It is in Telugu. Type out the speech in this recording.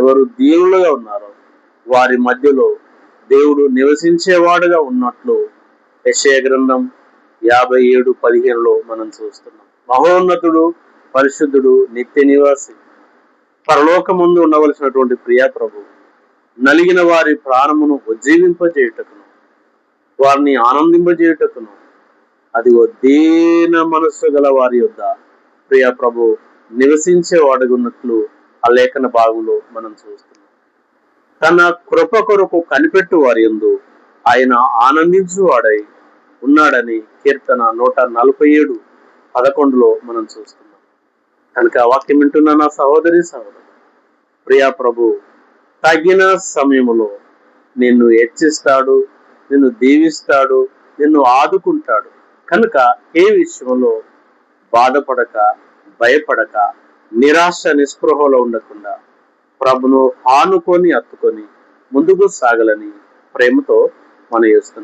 ఎవరు దీనులుగా ఉన్నారో వారి మధ్యలో దేవుడు నివసించేవాడుగా ఉన్నట్లు యశయ గ్రంథం యాభై ఏడు పదిహేనులో మనం చూస్తున్నాం. మహోన్నతుడు పరిశుద్ధుడు నిత్య నివాసి పరలోకముందు ఉండవలసినటువంటి ప్రియా ప్రభు నలిగిన వారి ప్రాణమును ఉజ్జీవింపజేయుటకును వారిని ఆనందింపజేయుటకును అది దీన మనస్సు గల వారి యొద్ద ప్రియా ప్రభు నివసించే వాడుగున్నట్లు ఆ లేఖన భాగంలో మనం చూస్తున్నాం. తన కృప కొరకు కనిపెట్టు వారి ఎందు ఆయన ఆనందించు వాడై ఉన్నాడని కీర్తన నూట నలభై ఏడు పదకొండులో మనం చూస్తున్నాం. కనుక ఆ వాక్యం వింటున్న నా సహోదరి సహోదరు ప్రియా ప్రభు తగిన సమయంలో నిన్ను హెచ్చిస్తాడు నిన్ను దీవిస్తాడు నిన్ను ఆదుకుంటాడు. కనుక ఏ విషయంలో బాధపడక భయపడక నిరాశ నిస్పృహలో ఉండకుండా ప్రభును ఆనుకొని అత్తుకొని ముందుకు సాగలని ప్రేమతో మనం చేస్తున్నాం.